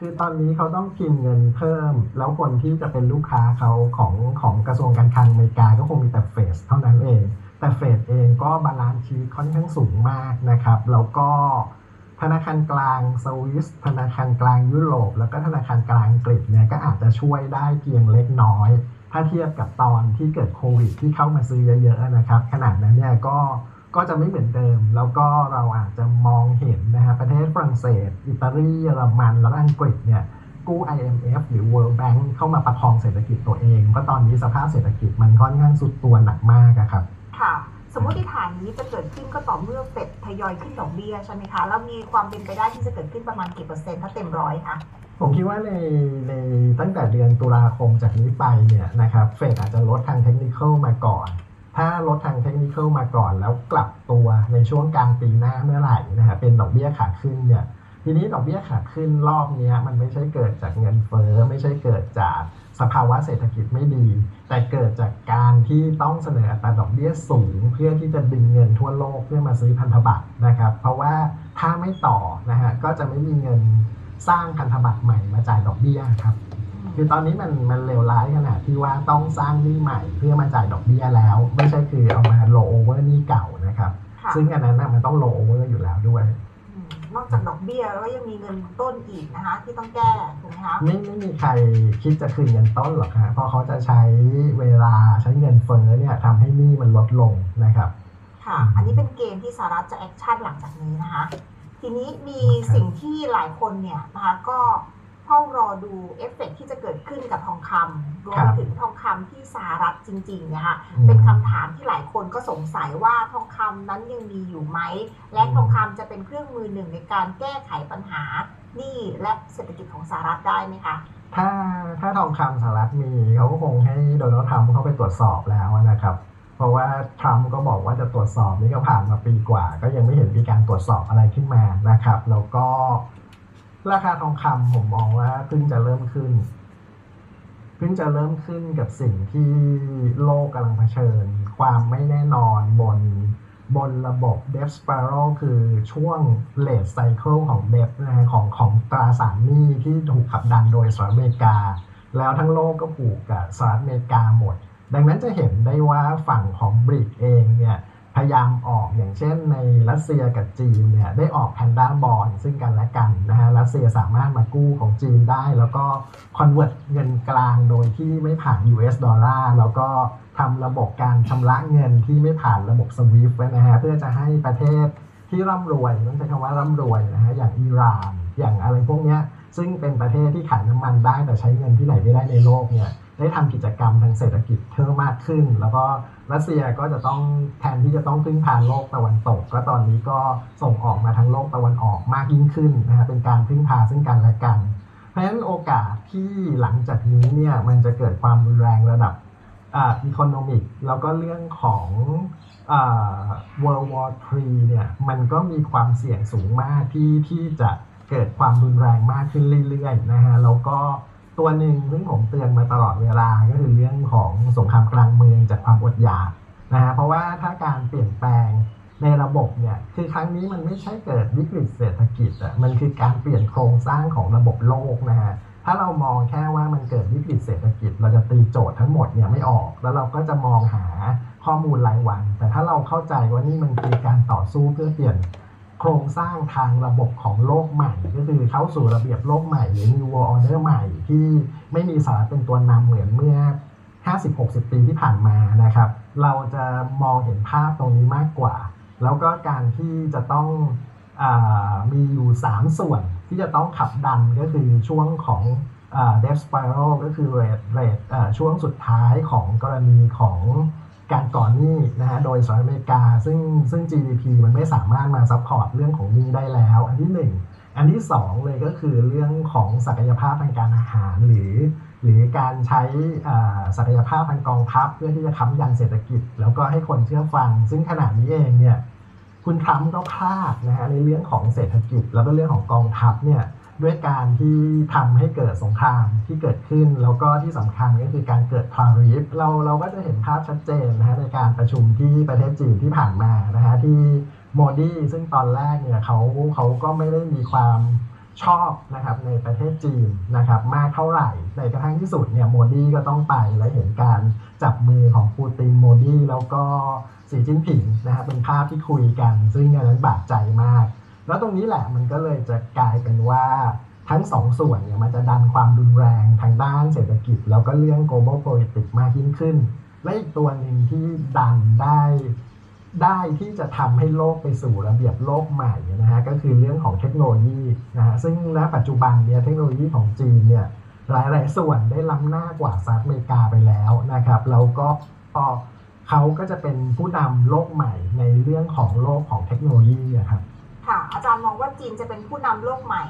คือตอนนี้เขาต้องพิมเงินเพิ่ม แล้วคนที่จะเป็นลูกค้าเขาของของกระทรวงการคลังอเมริกาก็คงมีแต่เฟสเท่านั้นเอง แต่เฟดเองก็บาลานซ์ชีค่อนข้างสูงมากนะครับ แล้วก็ธนาคารกลางสวิสธนาคารกลางยุโรป แล้วก็ธนาคารกลางอังกฤษเนี่ยก็อาจจะช่วยได้เพียงเล็กน้อย ถ้าเทียบกับตอนที่เกิดโควิดที่เข้ามาซื้อเยอะๆนะครับ ขนาดนั้นเนี่ยก็ ก็จะไม่เหมือนเดิม แล้วก็เราอาจจะมองเห็นนะฮะประเทศฝรั่งเศส อิตาลีเยอรมันแล้วก็อังกฤษเนี่ยกู้ IMF หรือ World Bank เข้ามาประคองเศรษฐกิจตัวเองเพราะตอนนี้สภาพเศรษฐกิจมันค่อนข้างสุดตัวหนักมากอะครับ ค่ะ สมมติฐานนี้จะเกิดขึ้นก็ต่อเมื่อเฟดทยอยขึ้นดอกเบี้ยใช่ไหมคะ แล้วมีความเป็นไปได้ที่จะเกิดขึ้นประมาณกี่เปอร์เซ็นต์ถ้าเต็มร้อยคะผมคิดว่าในในตั้งแต่เดือนตุลาคมจากนี้ไปเนี่ยนะครับเฟดอาจจะลดทางเทคนิคมาก่อน ถ้าลดทางเทคนิคมาก่อน แล้วกลับตัวในช่วงกลางปีหน้าเมื่อไหร่นะฮะเป็นดอกเบี้ยขาขึ้นเนี่ยทีนี้ดอกเบี้ยขาขึ้นรอบนี้มันไม่ใช่เกิดจากเงินเฟ้อไม่ใช่เกิดจากสภาวะเศรษฐกิจไม่ดี แต่เกิดจากการที่ต้องเสนออัตราดอกเบี้ยสูง เพื่อที่จะดึงเงินทั่วโลกเพื่อมาซื้อพันธบัตรนะครับ เพราะว่าถ้าไม่ต่อนะฮะก็จะไม่มีเงินสร้างพันธบัตรใหม่มาจ่ายดอกเบี้ยครับ คือตอนนี้มันมันเลวร้ายขนาดที่ว่าต้องสร้างหนี้ใหม่เพื่อมาจ่ายดอกเบี้ยแล้ว ไม่ใช่คือเอามาโลโอเวอร์หนี้เก่านะครับ ค่ะซึ่งอันนั้นน่ะมันต้องโลโอเวอร์อยู่แล้วด้วย อืมนอกจากดอกเบี้ยแล้วก็ยังมีเงินต้นอีกนะคะ ที่ต้องแก้ถูกไหมคะไม่ไม่มีใครคิดจะคืนเงินต้นหรอกฮะเพราะเขาจะใช้เวลาใช้เงินเฟ้อเนี่ยทำให้หนี้มันลดลงนะครับ ค่ะ อันนี้เป็นเกมที่สหรัฐจะแอคชั่นหลังจากนี้นะคะ ทีนี้มีครับสิ่งที่หลายคนเนี่ยนะคะก็ เฝ้ารอดูเอฟเฟกต์ที่จะเกิดขึ้นกับทองคำรวมถึงทองคำที่สหรัฐจริงๆเนี่ยค่ะเป็นคำถามที่หลายคนก็สงสัยว่าทองคำนั้นยังมีอยู่ไหม และทองคำจะเป็นเครื่องมือหนึ่งในการแก้ไขปัญหาหนี้และเศรษฐกิจของสหรัฐได้ไหมคะ ถ้าถ้าทองคำสหรัฐมีเขาก็คงให้โดนัลด์ทรัมป์เข้าไปตรวจสอบแล้วนะครับเพราะว่าทรัมป์ก็บอกว่าจะตรวจสอบนี่ก็ผ่านมาปีกว่า ก็ยังไม่เห็นมีการตรวจสอบอะไรขึ้นมานะครับ แล้วก็ ราคาทองคำผมมองว่าเพิ่งจะเริ่มขึ้น เพิ่งจะเริ่มขึ้นกับสิ่งที่โลกกำลังเผชิญ ความไม่แน่นอนบนบนระบบ d e b spiral คือช่วง late cycle ของ d e b นะฮะของของตราสารหนี้ที่ถูกขับดันโดยสหรัฐอเมริกา แล้วทั้งโลกก็ผูกกับสหรัฐอเมริกาหมด ดังนั้นจะเห็นได้ว่าฝั่งของบริกเองเนี่ย พยายามออกอย่างเช่นในรัสเซียกับจีนเนี่ยได้ออกแพนด้าบอลซึ่งกันและกันนะฮะรัสเซียสามารถมากู้ของจีนได้ แล้วก็คอนเวิร์ตเงินกลางโดยที่ไม่ผ่าน US ดอลลาร์แล้วก็ทำระบบการชำระเงินที่ไม่ผ่านระบบ SWIFT ไว้นะฮะเพื่อจะให้ประเทศที่ร่ำรวยต้องใช้คำว่าร่ำรวยนะฮะอย่างอิหร่านอย่างอะไรพวกเนี้ยซึ่งเป็นประเทศที่ขายน้ำมันได้แต่ใช้เงินที่ไหนไม่ได้ในโลกเนี่ย ได้ทำกิจกรรมทางเศรษฐกิจเพิ่มมากขึ้น แล้วก็รัสเซียก็จะต้องแทนที่จะต้องพึ่งพาโลกตะวันตก ก็ตอนนี้ก็ส่งออกมาทางโลกตะวันออกมากยิ่งขึ้นนะฮะเป็นการพึ่งพาซึ่งกันและกัน เพราะฉะนั้นโอกาสที่หลังจากนี้เนี่ยมันจะเกิดความรุนแรงระดับอ่าอีโคโนมิกแล้วก็เรื่องของอ่า World War 3เนี่ยมันก็มีความเสี่ยงสูงมากที่ที่จะเกิดความรุนแรงมากขึ้นเรื่อยๆนะฮะแล้วก็ ตัวหนึ่งซึ่งผมเตือนมาตลอดเวลาก็คือเรื่องของสงครามกลางเมืองจากความอดอยากนะฮะเพราะว่าถ้าการเปลี่ยนแปลงในระบบเนี่ยคือครั้งนี้มันไม่ใช่เกิดวิกฤตเศรษฐกิจอะมันคือการเปลี่ยนโครงสร้างของระบบโลกนะฮะถ้าเรามองแค่ว่ามันเกิดวิกฤตเศรษฐกิจ เราจะตีโจทย์ทั้งหมดเนี่ยไม่ออก แล้วเราก็จะมองหาข้อมูลรายวัน แต่ถ้าเราเข้าใจว่านี่มันคือการต่อสู้เพื่อเปลี่ยน ครงสร้างทางระบบของโลกใหม่ ก็คือเข้าสู่ระเบียบโลกใหม่หรือ New World Order ใหม่ ที่ไม่มีสหรัฐเป็นตัวนำเหมือนเมื่อ 50-60 ปีที่ผ่านมานะครับ เราจะมองเห็นภาพตรงนี้มากกว่า แล้วก็การที่จะต้องอมีอยู่ 3 ส่วนที่จะต้องขับดันก็คือช่วงของเดฟสไปรัลก็คือเรทเรทช่วงสุดท้ายของกรณีของ การก่อนหนี้นะฮะโดยสหรัฐอเมริกา ซึ่งซึ่ง GDP มันไม่สามารถมาซัพพอร์ตเรื่องของหนี้ได้แล้ว อันที่1อันที่2เลยก็คือเรื่องของศักยภาพทางการอาหารหรือ หรือการใช้ศักยภาพทางกองทัพเพื่อที่จะค้ำยันเศรษฐกิจ แล้วก็ให้คนเชื่อฟัง ซึ่งขณะนี้เองเนี่ยคุณทรัมป์ก็พลาดนะฮะในเรื่องของเศรษฐกิจ แล้วก็เรื่องของกองทัพเนี่ย ด้วยการที่ทำให้เกิดสงครามที่เกิดขึ้น แล้วก็ที่สำคัญก็คือการเกิดทาริฟเราเราก็จะเห็นภาพชัดเจนนะฮะในการประชุมที่ประเทศจีนที่ผ่านมานะฮะที่โมดีซึ่งตอนแรกเนี่ยเขาเขาก็ไม่ได้มีความชอบนะครับในประเทศจีนนะครับมากเท่าไหร่ในกระทั่งที่สุดเนี่ยโมดีก็ต้องไปและเห็นการจับมือของปูตินโมดีแล้วก็สีจิ้นผิงนะครับเป็นภาพที่คุยกัน ซึ่งอันนั้นบาดใจมาก แล้วตรงนี้แหละมันก็เลยจะกลายเป็นว่าทั้งสองส่วนเนี่ยมันจะดันความรุนแรงทางด้านเศรษฐกิจ แล้วก็เรื่อง global politics มากยิ่งขึ้น และอีกตัวหนึ่งที่ดันได้ได้ที่จะทำให้โลกไปสู่ระเบียบโลกใหม่นะฮะก็คือเรื่องของเทคโนโลยีนะฮะซึ่งณปัจจุบันเนี่ยเทคโนโลยีของจีนเนี่ยหลาย ๆ ส่วนได้ล้ำหน้ากว่าสหรัฐอเมริกาไปแล้วนะครับแล้วก็พอเขาก็จะเป็นผู้นำโลกใหม่ในเรื่องของโลกของเทคโนโลยีอะครับ ค่ะ อาจารย์มองว่าจีนจะเป็นผู้นำโลกใหม่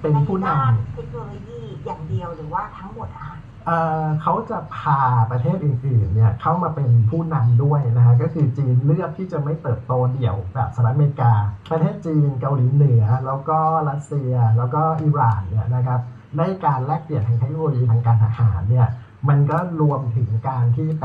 เป็นในผู้นด้านเทคโนโลยีอย่างเดียวหรือว่าทั้งหมดอะคะำเอ่อเขาจะพาประเทศอื่นๆเนี่ยเข้ามาเป็นผู้นำด้วยนะฮะก็คือจีนเลือกที่จะไม่เติบโตเดี่ยวแบบสหรัฐอเมริกา ประเทศจีนเกาหลีเหนือ แล้วก็รัสเซีย แล้วก็อิหร่านเนี่ยนะครับได้การแลกเปลี่ยนทางเทคโนโลยีทางการทหารเนี่ยมันก็รวมถึงการที่ไป